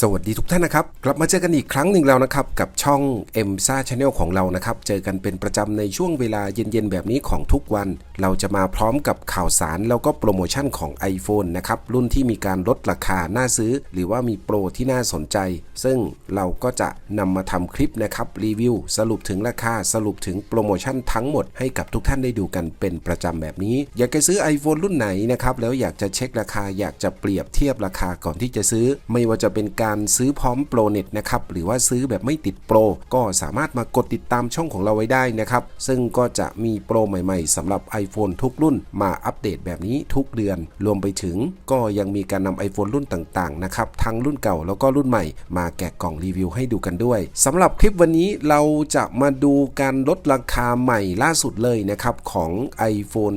สวัสดีทุกท่านนะครับ กลับมาเจอกันอีกครั้งหนึ่งแล้วนะครับ กับช่อง m s a Channel ของเรานะครับ เจอกันเป็นประจำในช่วงเวลาเย็นๆ แบบนี้ของทุกวัน เราจะมาพร้อมกับข่าวสารแล้วก็โปรโมชั่นของ iPhone นะครับ รุ่นที่มีการลดราคาน่าซื้อ หรือว่ามีโปรที่น่าสนใจ ซึ่งเราก็จะนำมาทำคลิปนะครับรีวิว สรุปถึงราคาสรุปถึงโปรโมชั่นทั้งหมดให้กับทุกท่านได้ดูกันเป็นประจำแบบนี้ อยากจะซื้อ iPhone รุ่นไหนนะครับแล้วอยากจะเช็คราคาอยากจะเปรียบเทียบราคาก่อนที่จะซื้อ ไม่ว่าจะเป็นการซื้อพร้อมโปรเน็ตนะครับหรือว่าซื้อแบบไม่ติดโปรก็สามารถมากดติดตามช่องของเราไว้ได้นะครับซึ่งก็จะมีโปรใหม่ๆสำหรับ iPhone ทุกรุ่นมาอัปเดตแบบนี้ทุกเดือน รวมไปถึงก็ยังมีการนำ iPhone รุ่นต่างๆนะครับทั้งรุ่นเก่าแล้วก็รุ่นใหม่ มาแกะกล่องรีวิวให้ดูกันด้วยสำหรับคลิปวันนี้เราจะมาดูการลดราคาใหม่ล่าสุดเลยนะครับของ iPhone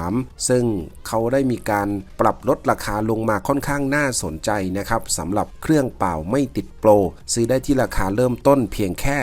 13 ซึ่งเขาได้มีการปรับลดราคาลงมาค่อนข้างน่าสนใจนะครับสำหรับเครื่องเปล่าไม่ติดโปร ซื้อได้ที่ราคาเริ่มต้นเพียงแค่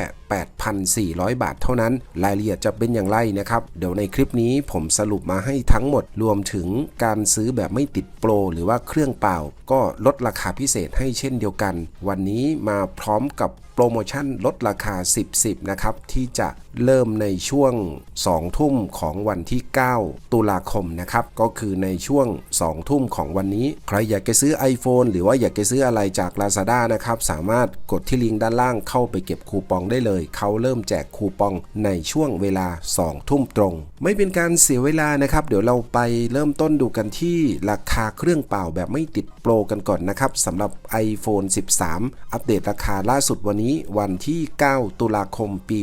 8,400 บาทเท่านั้น รายละเอียดจะเป็นอย่างไรนะครับ เดี๋ยวในคลิปนี้ผมสรุปมาให้ทั้งหมดรวมถึงการซื้อแบบไม่ติดโปรหรือว่าเครื่องเปล่า ก็ลดราคาพิเศษให้เช่นเดียวกัน วันนี้มาพร้อมกับโปรโมชั่นลดราคา 10 10 นะครับ ที่จะเริ่มในช่วง 2 ทุ่มของวันที่ 9 ตุลาคมนะครับ ก็คือในช่วง 2 ทุ่มของวันนี้ ใครอยากจะซื้อ iPhone หรือว่าอยากจะซื้ออะไรจาก Lazada นะครับ สามารถกดที่ลิงก์ด้านล่างเข้าไปเก็บคูปองได้เลยเขาเริ่มแจกคูปองในช่วงเวลา 2 ทุ่มตรง ไม่เป็นการเสียเวลานะครับ เดี๋ยวเราไปเริ่มต้นดูกันที่ราคาเครื่องเปล่าแบบไม่ติดโปรกันก่อนนะครับสำหรับ iPhone 13 อัปเดตราคาล่าสุดวันนี้วันที่ 9 ตุลาคมปี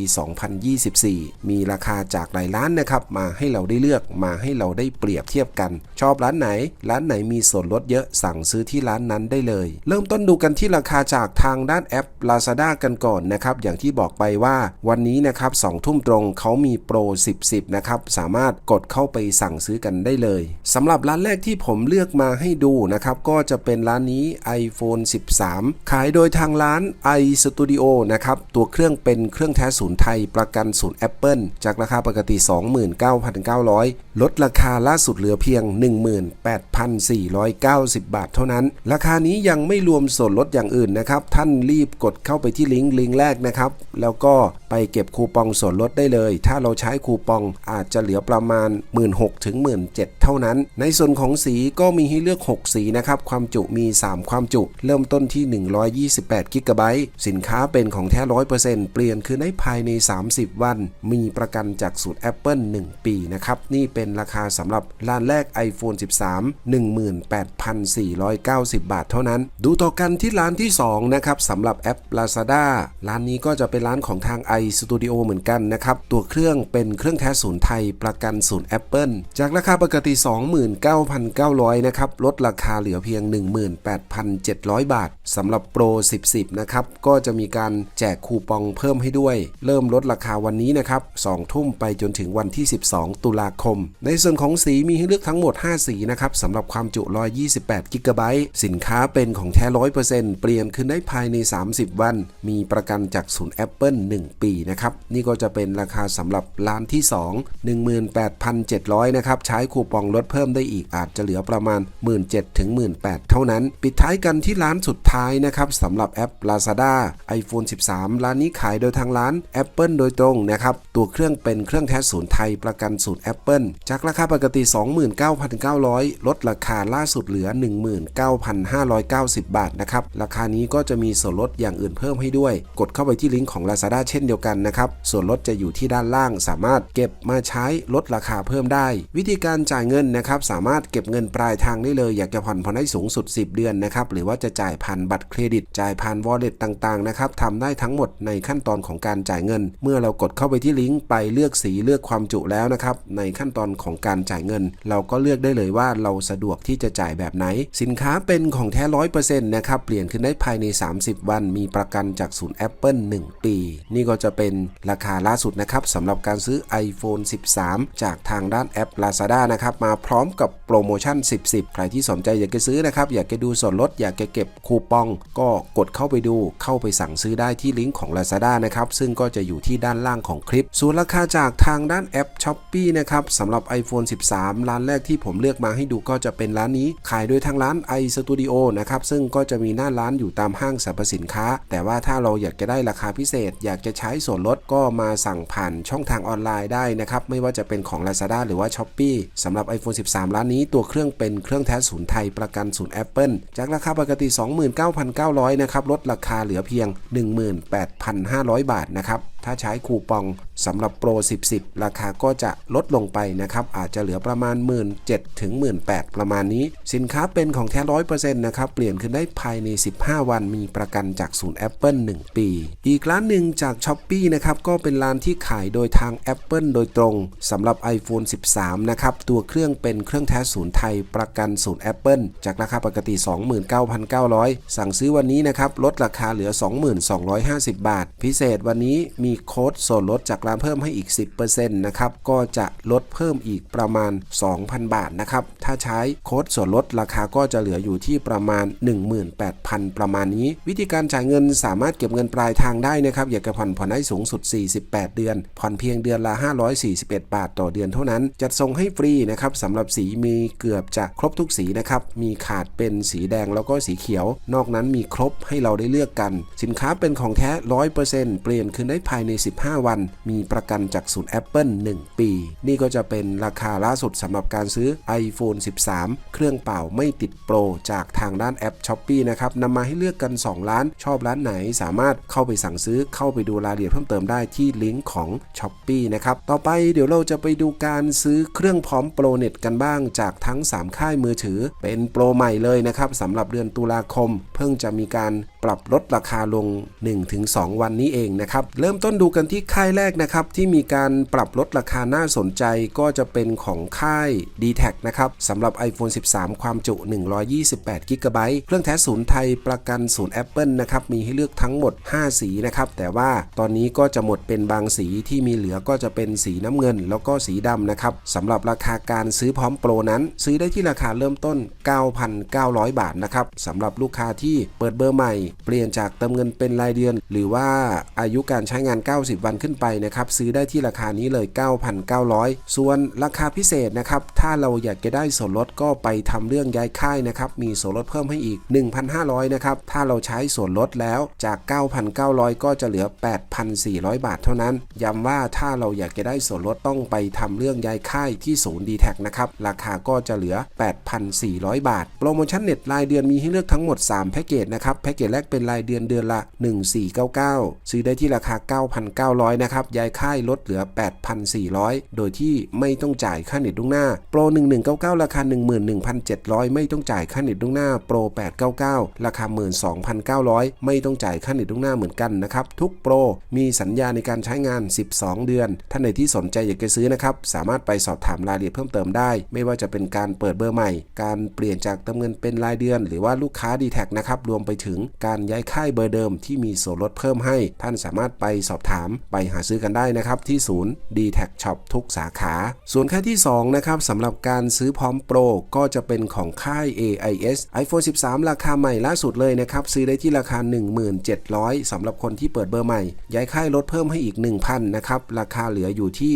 2024 มีราคาจากหลายร้านนะครับ มาให้เราได้เลือกมาให้เราได้เปรียบเทียบกัน ชอบร้านไหน ร้านไหนมีส่วนลดเยอะสั่งซื้อที่ร้านนั้นได้เลย เริ่มต้นดูกันที่ราคาจากทางด้านแอป Lazada กันก่อนนะครับ อย่างที่บอกไปว่า วันนี้นะครับ2ทุ่มตรงเขามีโปร 10 10 นะครับ สามารถกดเข้าไปสั่งซื้อกันได้เลยสำหรับร้านแรกที่ผมเลือกมาให้ดูนะครับ ก็จะเป็นร้านนี้ iPhone 13 ขายโดยทางร้าน iStudio นะครับ ตัวเครื่องเป็นเครื่องแท้ศูนย์ไทยประกันศูนย์ Apple จากราคาปกติ 29,900 ลดราคาล่าสุดเหลือเพียง 18,490 บาทเท่านั้น ราคานี้ยังไม่รวมส่วนลดอย่างอื่นนะครับ ท่านรีบกดเข้าไปที่ลิงก์ลิงก์แรกนะครับแล้วก็ไปเก็บคูปองส่วนลดได้เลย ถ้าเราใช้คูปองอาจจะเหลือประมาณ 16,000ถึง17,000 เท่านั้น ในส่วนของสีก็มีให้เลือก 6 สีนะครับ ความจุมี 3 ความจุ เริ่มต้นที่ 128กิกะไบต์สินค้าเป็นของแท้ 100%เปลี่ยนคือในภายใน 30 วัน มีประกันจากสูตร Apple 1 ปีนะครับ นี่เป็นราคาสำหรับร้านแรก iPhone 13 18,490 บาทเท่านั้น ดูต่อกันที่ร้านที่ 2 นะครับสำหรับแอป Lazada ร้านนี้ก็จะเป็นร้านของทาง iStudio เหมือนกันนะครับ ตัวเครื่องเป็นเครื่องแท้ศูนย์ไทยประกันศูนย์ Apple จากราคาปกติ 29,900 นะครับ ลดราคาเหลือเพียง 18,700 บาทสำหรับโปร10 นะครับ ก็จะมีการแจกคูปองเพิ่มให้ด้วย เริ่มลดราคาวันนี้นะครับ2ทุ่มไปจนถึงวันที่ 12 ตุลาคม ในส่วนของสีมีให้เลือกทั้งหมด 5 สีนะครับสำหรับความจุ 128 กิกะไบต์สินค้าเป็นของแท้ 100%เปลี่ยนคืนได้ภายใน 30 วัน มีประกันจากศูนย์ Apple 1 ปีนะครับ นี่ก็จะเป็นราคาสำหรับร้านที่ 2 18,700 นะครับ ใช้คูปองลดเพิ่มได้อีกอาจจะเหลือประมาณ 17,000ถึง18,000 เท่านั้น ปิดท้ายกันที่ร้านสุดท้ายนะครับสำหรับแอป Lazada iPhone 13 ร้านนี้ขายโดยทางร้าน Apple โดยตรงนะครับ ตัวเครื่องเป็นเครื่องแท้ศูนย์ไทยประกันศูนย์ Apple จากราคาปกติ 29,900 ลดราคาล่าสุดเหลือ 19,590 บาทนะครับ ราคานี้ก็จะมีส่วนลดอย่างอื่นเพิ่มให้ด้วย กดเข้าไปที่ลิงก์ของ Lazada เช่นเดียวกันนะครับ ส่วนลดจะอยู่ที่ด้านล่าง สามารถเก็บมาใช้ลดราคาเพิ่มได้ วิธีการจ่ายเงินนะครับสามารถเก็บเงินปลายทางได้เลย อยากจะผ่อนผ่อนให้สูงสุด 10 เดือนนะครับหรือว่าจะจ่ายผ่านบัตรเครดิต จ่ายผ่าน wallet ต่างๆนะครับทำได้ทั้งหมดในขั้นตอนของการจ่ายเงิน เมื่อเรากดเข้าไปที่ลิงก์ไปเลือกสีเลือกความจุแล้วนะครับในขั้นตอนของการจ่ายเงิน เราก็เลือกได้เลยว่าเราสะดวกที่จะจ่ายแบบไหน สินค้าเป็นของแท้ร้อยเปอร์เซ็นต์นะครับเปลี่ยนขึ้นได้ภายใน 30 วัน มีประกันจากศูนย์ Apple 1 ปีนี่ก็จะเป็นราคาล่าสุดนะครับสำหรับการซื้อ iPhone 13 จากทางด้านแอป Lazada นะครับมาพร้อมกับโปรโมชั่น 10 10 ใครที่สนใจอยากจะซื้อนะครับ อยากจะดูส่วนลดอยากจะเก็บคูปอง ก็กดเข้าไปดูเข้าไปสั่งซื้อได้ที่ลิงก์ของ Lazada นะครับ ซึ่งก็จะอยู่ที่ด้านล่างของคลิป ส่วนราคาจากทางด้านแอป s h อ p e e นะครับสำหรับ iPhone 13 ร้านแรกที่ผมเลือกมาให้ดูก็จะเป็นร้านนี้ ขายโดยทางร้าน iStudio นะครับซึ่งก็จะมีหน้าร้านอยู่ตามห้างสรรพสินค้า แต่ว่าถ้าเราอยากจะได้ราคาพิเศษอยากจะใช้ส่วนลดก็มาสั่งผ่านช่องทางออนไลน์ได้นะครับ ไม่ว่าจะเป็นของ Lazada หรือว่า s h อ p e e สำหรับ iPhone 13ร้านนี้ตัวเครื่องเป็นเครื่องแท้ศูนย์ไทยประกันศูนย์ Apple จากราคาปกติ 29,900 นะครับลดราคาเหลือเพียง 18,500 บาทนะครับถ้าใช้คูปองสำหรับโปร 10 10 ราคาก็จะลดลงไปนะครับ อาจจะเหลือประมาณ 1 7 0 0 0ถึง18,000ประมาณนี้ สินค้าเป็นของแท้ร้อยเปอร์เซ็นต์นะครับ เปลี่ยนขึ้นได้ภายใน 15 วันมีประกันจากศูนย์ Apple 1 ปี อีกร้านหนึ่งจาก s h อ p e e นะครับ ก็เป็นร้านที่ขายโดยทาง Apple โดยตรงสำหรับ iPhone 13 นะครับ ตัวเครื่องเป็นเครื่องแท้ศูนย์ไทยประกันศูนย์ Apple จากราคาปกติ 29,900 สั่งซื้อวันนี้นะครับลดราคาเหลือ 22,550บาท พิเศษวันนี้มีมีโค้ดส่วนลดจากร้านเพิ่มให้อีก 10%นะครับ ก็จะลดเพิ่มอีกประมาณ 2,000 บาทนะครับ ถ้าใช้โค้ดส่วนลดราคาก็จะเหลืออยู่ที่ประมาณ 18,000 ประมาณนี้ วิธีการจ่ายเงินสามารถเก็บเงินปลายทางได้นะครับ อยากจะผ่อนผ่อนได้สูงสุด 48 เดือน ผ่อนเพียงเดือนละ 541 บาทต่อเดือนเท่านั้น จัดส่งให้ฟรีนะครับสำหรับสีมีเกือบจะครบทุกสีนะครับ มีขาดเป็นสีแดงแล้วก็สีเขียว นอกนั้นมีครบให้เราได้เลือกกัน สินค้าเป็นของแท้ 100%เปลี่ยนคืนได้ภายใน 15 วัน มีประกันจากศูนย์ Apple 1 ปี นี่ก็จะเป็นราคาล่าสุดสำหรับการซื้อ iPhone 13 เครื่องเป่าไม่ติดโปร จากทางด้านแอป s h อ p e e นะครับนำมาให้เลือกกัน 2 ร้าน ชอบร้านไหนสามารถเข้าไปสั่งซื้อเข้าไปดูรายละเอียดเพิ่มเติมได้ที่ลิงก์ของ s h อ p e e นะครับต่อไปเดี๋ยวเราจะไปดูการซื้อเครื่องพร้อมโปรเน็ตกันบ้างจากทั้ง 3 ค่ายมือถือ เป็นโปรใหม่เลยนะครับสำหรับเดือนตุลาคม เพิ่งจะมีการ ปรับลดราคาลง 1-2 วันนี้เองนะครับ เริ่มต้นดูกันที่ค่ายแรกนะครับ ที่มีการปรับลดราคาน่าสนใจก็จะเป็นของค่าย d t แทนะครับสำหรับ iPhone 13 ความจุ 128 g b เครื่องแท้ศูนย์ไทยประกันศูนย์ Apple นะครับ มีให้เลือกทั้งหมด 5 สีนะครับ แต่ว่าตอนนี้ก็จะหมดเป็นบางสีที่มีเหลือก็จะเป็นสีน้ำเงิน แล้วก็สีดำนะครับสำหรับราคาการซื้อพร้อมโปรนั้น ซื้อได้ที่ราคาเริ่มต้น 9,900 บาทนะครับสำหรับลูกค้าที่เปิดเบอร์ใหม่เปลี่ยนจากเติมเงินเป็นรายเดือน หรือว่าอายุการใช้งาน 90 วันขึ้นไปนะครับซื้อได้ที่ราคานี้เลย 9,900 ส่วนราคาพิเศษนะครับถ้าเราอยากจะได้ส่วนลดก็ไปทำเรื่องย้ายค่ายนะครับมีส่วนลดเพิ่มให้อีก 1,500นะครับถ้าเราใช้ส่วนลดแล้วจาก 9,900 ก็จะเหลือ 8,400 บาทเท่านั้นย้ำว่าถ้าเราอยากจะได้ส่วนลดต้องไปทำเรื่องย้ายค่ายที่ศูนย์ d t แท็นะครับ ราคาก็จะเหลือ 8,400 บาท โปรโมชั่นเน็ตรายเดือนมีให้เลือกทั้งหมด 3 แพ็กเกจนะครับ แพ็กเกจแรกเป็นรายเดือนเดือนละ 1499 ซื้อได้ที่ราคา 9,900 นะครับ ย้ายค่ายลดเหลือ 8,400 โดยที่ไม่ต้องจ่ายค่าเน็ตล่วงหน้า โปร 1199 ราคา 11,700 ไม่ต้องจ่ายค่าเน็ตล่วงหน้า โปร 899 ราคา 12,900 ไม่ต้องจ่ายค่าเน็ตล่วงหน้าเหมือนกันนะครับ ทุกโปรมีสัญญาในการใช้งาน 12 เดือน ท่านใดที่สนใจอยากจะซื้อนะครับ สามารถไปสอบถามรายละเอียดเพิ่มเติมได้ ไม่ว่าจะเป็นการเปิดเบอร์ใหม่ การเปลี่ยนจากเติมเงินเป็นรายเดือน หรือว่าลูกค้า d t แท็นะครับ รวมไปถึงการย้ายค่ายเบอร์เดิมที่มีส่วนลดเพิ่มให้ ท่านสามารถไปสอบถามไปหาซื้อกันได้นะครับ ที่ศูนย์ d t แท Shop ทุกสาขา ส่วนค่ายที่ 2 นะครับสำหรับการซื้อพร้อมโปรก็จะเป็นของค่าย AIS iPhone 13 ราคาใหม่ล่าสุดเลยนะครับ ซื้อได้ที่ราคา 1700สำหรับคนที่เปิดเบอร์ใหม่ ย้ายค่ายลดเพิ่มให้อีก 1,000นะครับราคาเหลืออยู่ที่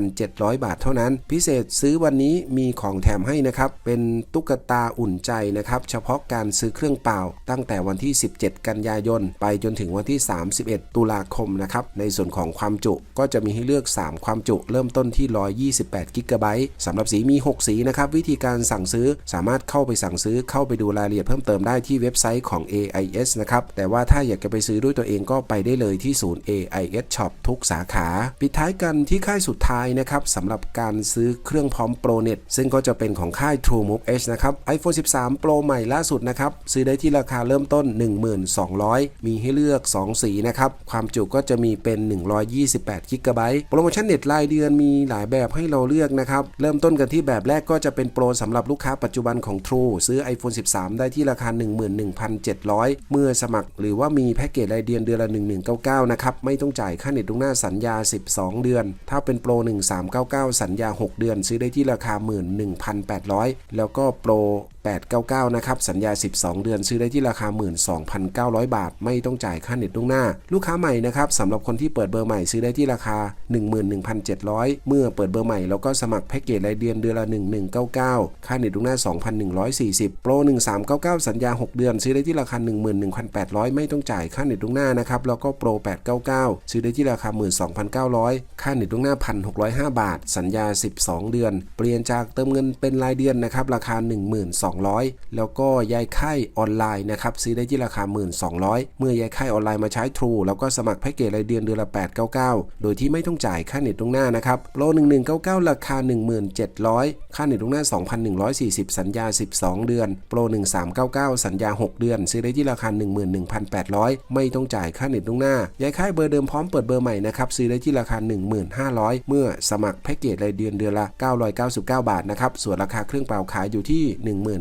9,700 บาทเท่านั้น พิเศษซื้อวันนี้มีของแถมให้นะครับเป็นตุ๊กตาอุ่นใจนะครับเฉพาะการซื้อเครื่องเป่าตั้งแต่วันที่17 กันยายน ไปจนถึงวันที่ 31 ตุลาคมนะครับ ในส่วนของความจุก็จะมีให้เลือก 3 ความจุเริ่มต้นที่ 128 กิกะไบต์สำหรับสีมี 6 สีนะครับ วิธีการสั่งซื้อสามารถเข้าไปสั่งซื้อเข้าไปดูรายละเอียดเพิ่มเติมได้ที่เว็บไซต์ของ AIS นะครับ แต่ว่าถ้าอยากจะไปซื้อด้วยตัวเองก็ไปได้เลยที่ศูนย์ AIS Shop ทุกสาขา ปิดท้ายกันที่ค่ายสุดท้ายนะครับสำหรับการซื้อเครื่องพร้อมโปรเน็ตซึ่งก็จะเป็นของค่าย TrueMove H นะครับ iPhone 13 Pro ใหม่ล่าสุดนะครับซื้อได้ที่ราคาเริ่มต้น12,000 มีให้เลือก 2 สีนะครับ ความจุก็จะมีเป็น 128 g b โปรโมชั่นเน็ตรายเดือนมีหลายแบบให้เราเลือกนะครับ เริ่มต้นกันที่แบบแรกก็จะเป็นโปรสำหรับลูกค้าปัจจุบันของ True ซื้อ iPhone 13 ได้ที่ราคา 11,700 เมื่อสมัคร หรือว่ามีแพ็กเกจรายเดือนเดือนละ 1199 นะครับ ไม่ต้องจ่ายค่าเน็ตล่วงหน้าสัญญา 12 เดือน ถ้าเป็นโปร 1399 สัญญา 6 เดือน ซื้อได้ที่ราคา 11,800 แล้วก็โปร899 นะครับ สัญญา 12 เดือน ซื้อได้ที่ราคา2,900 บาท ไม่ต้องจ่ายค่าเน็ตล่วงหน้า ลูกค้าใหม่นะครับสำหรับคนที่เปิดเบอร์ใหม่ซื้อได้ที่ราคา 11,700 เมื่อเปิดเบอร์ใหม่แล้วก็สมัครแพ็กเกจรายเดือนเดือนละ 1199 ค่าเน็ตล่วงหน้า 2,140 โปร 1399 สัญญา 6 เดือน ซื้อได้ที่ราคา 11,800 ไม่ต้องจ่ายค่าเน็ตล่วงหน้านะครับแล้วก็โปร 899 ซื้อได้ที่ราคา 12,900 ค่าเน็ตล่วงหน้า 1,605 บาท สัญญา 12 เดือน เปลี่ยนจากเติมเงินเป็นรายเดือนนะครับราคา 1,200 แล้วก็ย้ายค่ายออนไลน์นะครับซื้อได้ที่ราคา 1,200 เมื่อย้ายค่ายออนไลน์มาใช้ True แล้วก็สมัครแพ็กเกจรายเดือนเดือนละ 899 โดยที่ไม่ต้องจ่ายค่าเน็ตล่วงหน้านะครับโปร1199 ราคา 1700 ค่าเน็ตล่วงหน้า 2,140 สัญญา 12 เดือน โปร1399 สัญญา 6 เดือน ซื้อได้ที่ราคา 11,800 ไม่ต้องจ่ายค่าเน็ตล่วงหน้าย้ายค่ายเบอร์เดิมพร้อมเปิดเบอร์ใหม่นะครับซื้อได้ที่ราคา 1500 เมื่อสมัครแพ็กเกจรายเดือนเดือนละ 999 บาทนะครับส่วนราคาเครื่องเปล่าขายอยู่ที่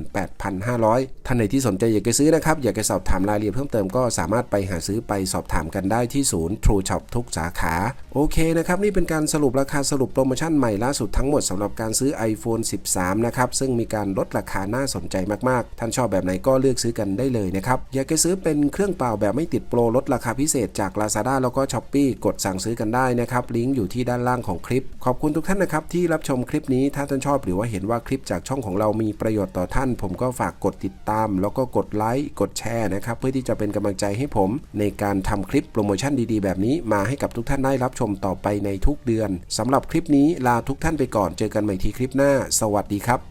18,500 ท่านไหนที่สนใจอยากจะซื้อนะครับอยากจะสอบถามรายละเอียดเพิ่มเติมก็สามารถไปหาซื้อไปสอบถามกันได้ที่ศูนย์ True Shop ทุกสาขา โอเคนะครับ นี่เป็นการสรุปราคาสรุปโปรโมชั่นใหม่ล่าสุดทั้งหมดสำหรับการซื้อ iPhone 13 นะครับ ซึ่งมีการลดราคาน่าสนใจมากๆ ท่านชอบแบบไหนก็เลือกซื้อกันได้เลยนะครับ อยากจะซื้อเป็นเครื่องเปล่าแบบไม่ติดโปรลดราคาพิเศษจาก Lazada แล้วก็ Shopee กดสั่งซื้อกันได้นะครับลิงก์อยู่ที่ด้านล่างของคลิป ขอบคุณทุกท่านนะครับที่รับชมคลิปนี้ถ้าท่านชอบหรือว่าเห็นว่าคลิปจากช่องของเรามีประโยชน์ต่อท่าน ผมก็ฝากกดติดตาม แล้วก็กดไลค์กดแชร์นะครับเพื่อที่จะเป็นกำลังใจให้ผม ในการทำคลิปโปรโมชั่นดีๆ แบบนี้มาให้กับทุกท่านได้รับชมต่อไปในทุกเดือนสำหรับคลิปนี้ลาทุกท่านไปก่อนเจอกันใหม่ทีคลิปหน้า สวัสดีครับ